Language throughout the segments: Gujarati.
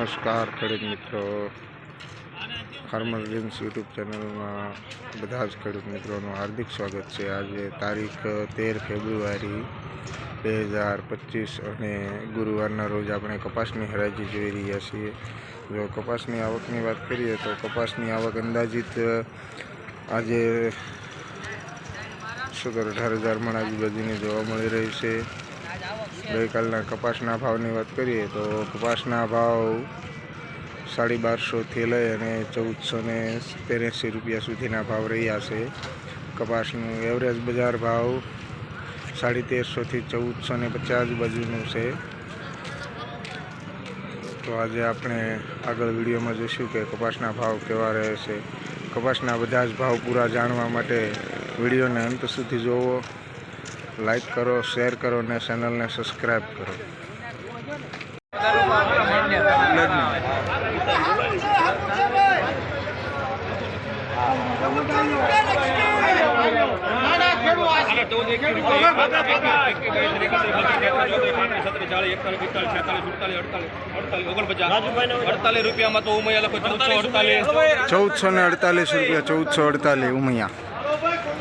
નમસ્કાર ખેડૂત મિત્રો. ફાર્મર ડ્રીમ્સ યુટ્યુબ ચેનલમાં બધા જ ખેડૂત મિત્રોનું હાર્દિક સ્વાગત છે. આજે તારીખ તેર ફેબ્રુઆરી બે હજાર પચીસ અને ગુરુવારના રોજ આપણે કપાસની હરાજી જોઈ રહ્યા છીએ. જો કપાસની આવકની વાત કરીએ તો કપાસની આવક અંદાજિત આજે સત્તર અઢાર હજાર મણ આજુબાજુની જોવા મળી રહી છે. ગઈકાલના કપાસના ભાવની વાત કરીએ તો કપાસના ભાવ સાડી બારસોથી લઈ અને ચૌદસો ને ત્યાસી રૂપિયા સુધીના ભાવ રહ્યા છે. કપાસનું એવરેજ બજાર ભાવ સાડી તેરસોથી ચૌદસો ને પચાસ બાજુનું છે. તો આજે આપણે આગળ વિડીયોમાં જોઈશું કે કપાસના ભાવ કેવા રહે છે. કપાસના બધા જ ભાવ પૂરા જાણવા માટે વિડીયોને અંત સુધી જોવો. લાઈક કરો શેર કરો અને ચેનલને સબસ્ક્રાઈબ કરો અડતાલીસ રૂપિયામાં તો ઉમૈયા લખો ચૌદસો અડતાલીસ ચૌદસો ને અડતાલીસ રૂપિયા ચૌદસો અડતાલીસ ઉમૈયા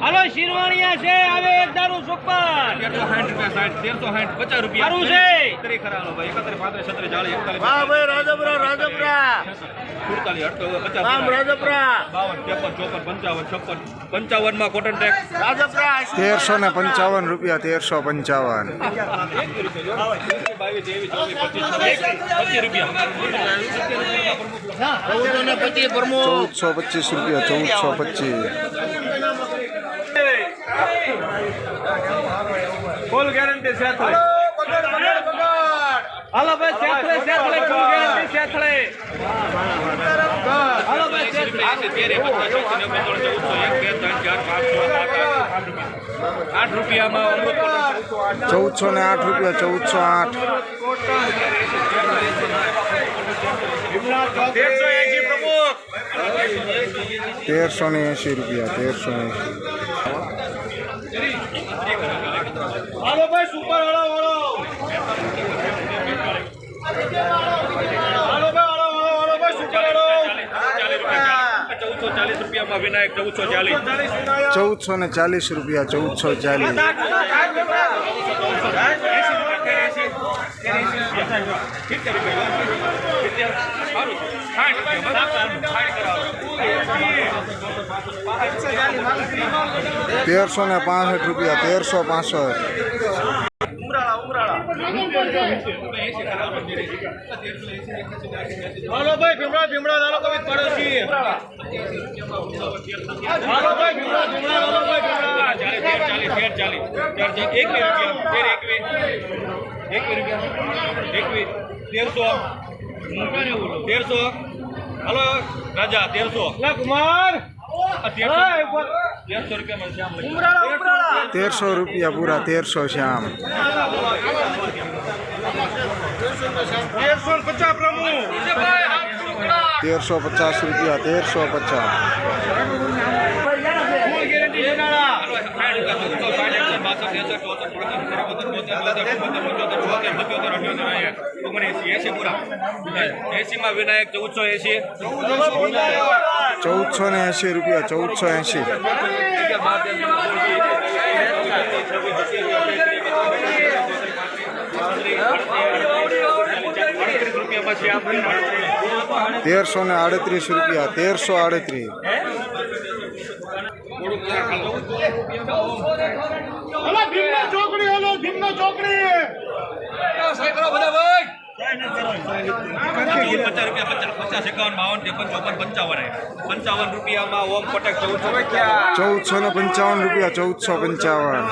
હાલો શિરવાણિયા છે આવે એક દારૂ સુપર તેરસો સાઠ રૂપિયા સાઠ તેરસો સાઠ પચાસ રૂપિયા સારું છે. એકત્રીસ ખરા હાલો ભાઈ એકત્રીસ પાંત્રીસ છત્રીસ ચાલીસ એકતાલીસ વાહ ભાઈ રાજપરા રાજપરા સુડતાલીસ અડતાલીસ પચાસ રામ રાજપરા બાવન ત્રેપન ચોપન પંચાવન છપ્પન પંચાવનમાં કોટન ટેક્સ રાજપરા તેરસો ને પંચાવન રૂપિયા તેરસો પંચાવન બાવીસ ત્રેવીસ ચોવીસ પચીસ છવ્વીસ પચીસ રૂપિયા ચૌદસો ને પચીસ પ્રમુખ ચૌદસો પચીસ રૂપિયા ચૌદસો પચીસ ફૂલ ગેરંટી છે હાલો ભાઈ સેથળે સેથળે ફૂલ ગેરંટી સેથળે હાલો ભાઈ આઠ રૂપિયામાં ચૌદસો ને આઠ રૂપિયા ચૌદસો આઠ. તેરસો એસી ને એંશી રૂપિયા તેરસો ને એંશી. હાલો ભાઈ, સુપર હાલો હાલો. હાલો ભાઈ, હાલો હાલો હાલો ભાઈ, સુપર હાલો. ચૌદસો ચાલીસ ને ચાલીસ રૂપિયા, ચૌદસો ચાલીસ. તેરસો ને પાસઠ રૂપિયા, તેરસો પાસઠ. હાલો ભાઈ ભીમડા ભીમડા હાલો કવિ પડોશી. હાલો ભાઈ ભીમડા ભીમડા હાલો ભાઈ તેરસો. હલો રાજા તેરસો. ભીમડા કુમાર. તેરસો તેરસો. રૂપિયામાં શ્યામ લખી. ઉમરાળા ઉમરાળા તેરસો રૂપિયા. પૂરા તેરસો શ્યામ તેરસો પચાસ પ્રમુખ. તેરસો પચાસ રૂપિયા તેરસો પચાસ. એસી માં એસીમાં વિનાયક ચૌદસો એસી. ચૌદસો ને એંશી રૂપિયા ચૌદસો એંશી. તેરસો ને આડત્રીસ રૂપિયા તેરસો આડત્રીસ. ચોકડી ચોકડી. પચાસ રૂપિયા, પચાસ પચાસ એકાવન, બાવન, ત્રેપન, ચોપન, પંચાવન પંચાવન રૂપિયામાં ઓમ ચૌદસો ને પંચાવન રૂપિયા, ચૌદસો પંચાવન.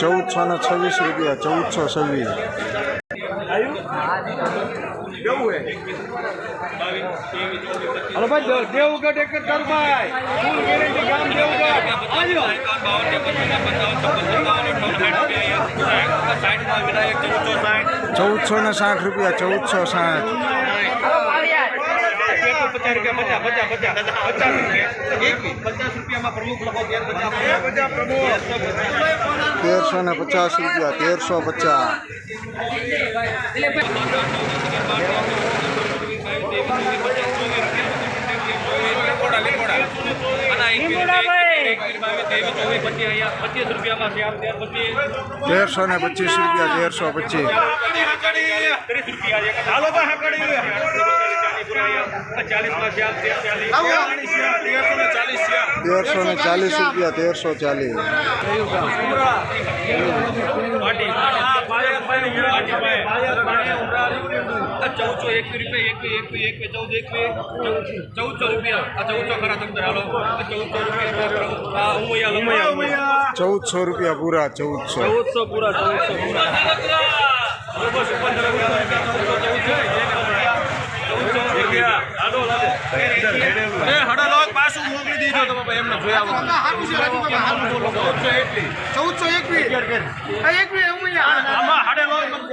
ચૌદસો ને છવ્વીસ રૂપિયા, ચૌદસો છવ્વીસ. હાલો ભાઈ દેવગઢ એક કર ભાઈ. ફૂલ ગેરંટી ગામ દેવગઢ. સાઠમાં ચૌદસો ને સાઠ રૂપિયા, ચૌદસો સાઠ. પચાસ રૂપિયા પચાસ પચાસ પચાસ રૂપિયા તેરસો ને પચાસ રૂપિયા, તેરસો પચીસ રૂપિયામાં છે આમ તેર પચીસ તેરસો ને પચીસ રૂપિયા તેરસો પચીસ. ત્રીસ ને ચાલીસ રૂપિયા તેરસો ચાલીસ. ચૌદસો એકવીસ રૂપિયા એકવીસ એકવીસ એકવીસ ચૌદ એકવીસ ચૌદસો રૂપિયા આ ચૌદસો ખરા તમે હાલો ચૌદસો રૂપિયા આ ઉમૈયા ઉમૈયા ચૌદસો રૂપિયા પૂરા ચૌદસો ચૌદસો પૂરા ચૌદસો પૂરા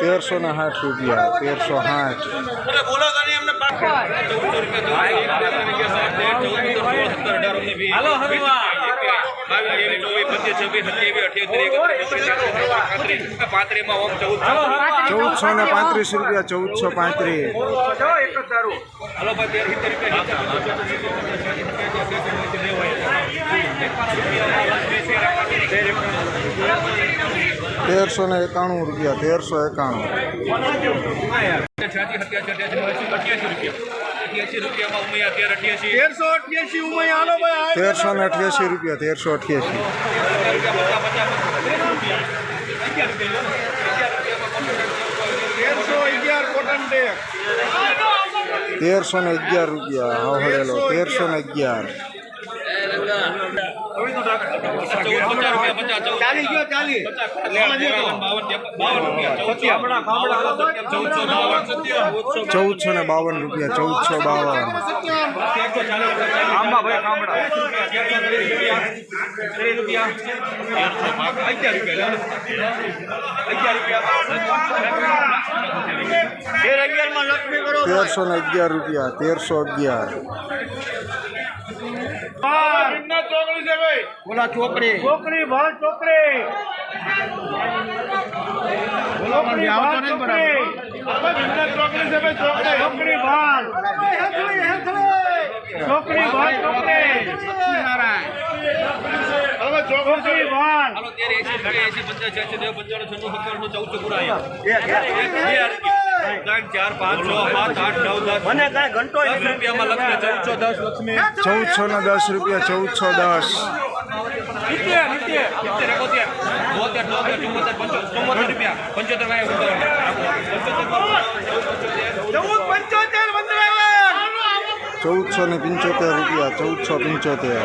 તેરસો ને સાઠ રૂપિયા તેરસો સાઠ હાલો ચૌદ ચૌદસો ને પાંત્રીસ રૂપિયા ચૌદસો પાંત્રીસ હલો તેરસો ને એકાણું રૂપિયા તેરસો એકાણું. તેરસો અઠ્યાસી ઉમૈયા હાલો ભાઈ તેરસો ને અઠ્યાસી રૂપિયા તેરસો અઠ્યાસી તેરસો અગિયાર કોટન ટેક તેરસો ને અગિયાર રૂપિયા હવળેલો તેરસો ને અગિયાર ચાલી ગયો ચાલી ચૌદસો. ને બાવન રૂપિયા ચૌદસો બાવન તેરસો ને અગિયાર રૂપિયા તેરસો અગિયાર. ચોકડી છે ભાઈ. બોલા ચોકડી. ચોકડી ભાલ ચોકડી. ચોકડી ભાલ ચોકડી. ચોકડી છે ભાઈ ચોકડી. ચોકડી ભાલ ચોકડી ચોકડી. હવે ચોકડી ચાર પાંચ છ પાંચ આઠ નવ દસ મને કાંઈ ઘંટો દસ રૂપિયામાં લક્ષ્મી ચૌદસો દસ લક્ષ્મી. ચૌદસો ને દસ રૂપિયા ચૌદસો દસ. ચૌદસો ચુમ્મોતેર પંચોતેર રૂપિયા ચૌદસો પંચોતેર.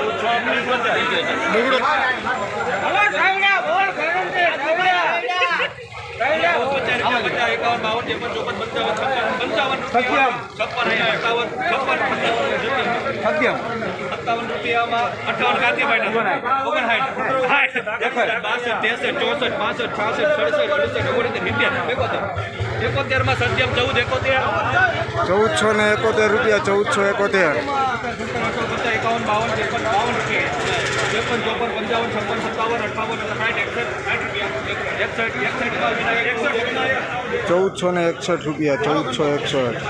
પંચોતેર રૂપિયા પચાસ એકાવન બાવન ત્રેપન ચોપન પંચાવન પંચાવન સત્યમ. છપ્પન અઠાવન છપ્પન સત્યમ સત્તાવન રૂપિયામાં અઠાવન ગાંધીભાઈ ઓગણસાઠ. સાઠ બાસઠ ત્રેસઠ ચોસઠ પાસઠ છાસઠ સડસઠ અડસઠ સિત્તેર એકોતેર એકોતેરમાં સત્યમ ચૌદ, એકોતેર? ચૌદસો ને એકોતેર રૂપિયા, ચૌદસો એકોતેર. પચાસ એકાવન બાવન ત્રેપન ચોપન પંચાવન છપ્પન સત્તાવન અઠાવન સાઠ એકસઠ રૂપિયા ચૌદ છો ને એકસઠ.